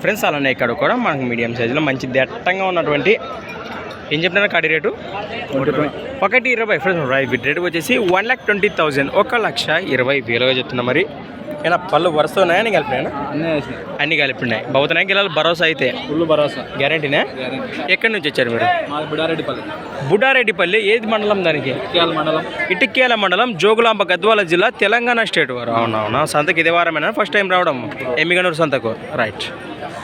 Friends అలానే ఇక్కడ కూడా మనకు మీడియం సైజులో మంచి దట్టంగా ఉన్నటువంటి ఏం చెప్తున్నారు కడి రేటు? ఒకటి ఇరవై. ఫ్రెండ్స్ రేటు వచ్చేసి వన్ ల్యాక్ ట్వంటీ థౌజండ్. ఒక లక్ష ఇరవై వేలుగా చెప్తున్నా మరి. ఏనా పళ్ళు వరుస కలిపినాయనా అన్నీ వేసినాయి అన్ని కలిపినాయి. బహుతున్నాయి గిలాలు భరోసా అయితే. ఫుల్ భరోసా. గ్యారంటీనే ఎక్కడి నుంచి వచ్చారు మీరు? బుడారెడ్డిపల్లి. బుడ్డారెడ్డిపల్లి ఏది మండలం దానికి? మండలం. ఇటిక్యాల మండలం జోగులాంబ గద్వాల జిల్లా తెలంగాణ స్టేట్ వారు. అవునవునా? సంతకి ఇదే వారమేనా? ఫస్ట్ టైం రావడం? ఎమ్మిగనూరు సంతకు. రైట్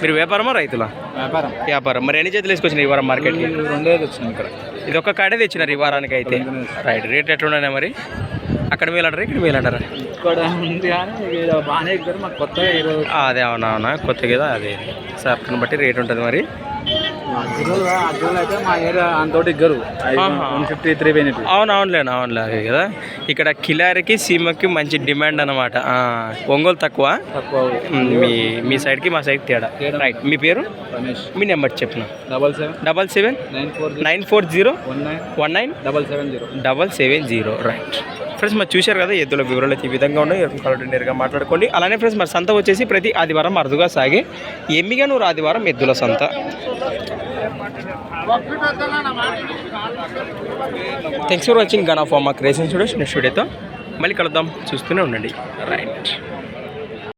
మీరు వ్యాపారమా రైతులా? వ్యాపారం. వ్యాపారం. మరి ఎన్ని చేతులు వేసుకొచ్చినాయి ఈ వారం మార్కెట్కి ఈ రెండేది వచ్చినాయి ఇక్కడ. ఇది ఒక్క కాడే తెచ్చినారు ఈ వారానికి అయితే రైట్ రేట్ ఎట్లున్నాయి మరి? అక్కడ వీలంటారా ఇక్కడ వీలంటారా ఇక్కడ ఉంది కానీ బాగానే మాకు కొత్తగా ఈరోజు అదే అవునా అవునా? కొత్త కదా అదే. సర్కిల్ని బట్టి రేట్ ఉంటుంది మరి. అయితే మా ఏరియా అంతోటి ఎగ్గరు ఆహా. వన్ ఫిఫ్టీ త్రీ అవును అవునులేను అవునులే అదే కదా. ఇక్కడ కిలారికి సీమకి మంచి డిమాండ్ అనమాట ఒంగోలు తక్కువ. తక్కువ మ్, మీ సైడ్కి మా సైడ్ తేడా. రైట్ మీ పేరు? మీ నెంబర్ చెప్పిన? Double seven. Double seven? Nine four nine four zero? One nine. One nine? Double seven zero. Double seven zero. Right friends మరి చూశారు కదా ఎద్దుల వివరాలు అయితే ఈ విధంగా ఉన్నాయి. ఎవరికైనా నేరుగా మాట్లాడుకోండి. అలానే ఫ్రెండ్స్ మరి సంత వచ్చేసి ప్రతి ఆదివారం అరుదుగా సాగే ఎమ్మిగనూరు ఆదివారం ఎద్దుల సంత. Thanks for watching gun of మా క్రేషన్ స్టూడియోస్ నెక్స్ట్ వీడియోతో మళ్ళీ కలుద్దాం. చూస్తూనే ఉండండి. రైట్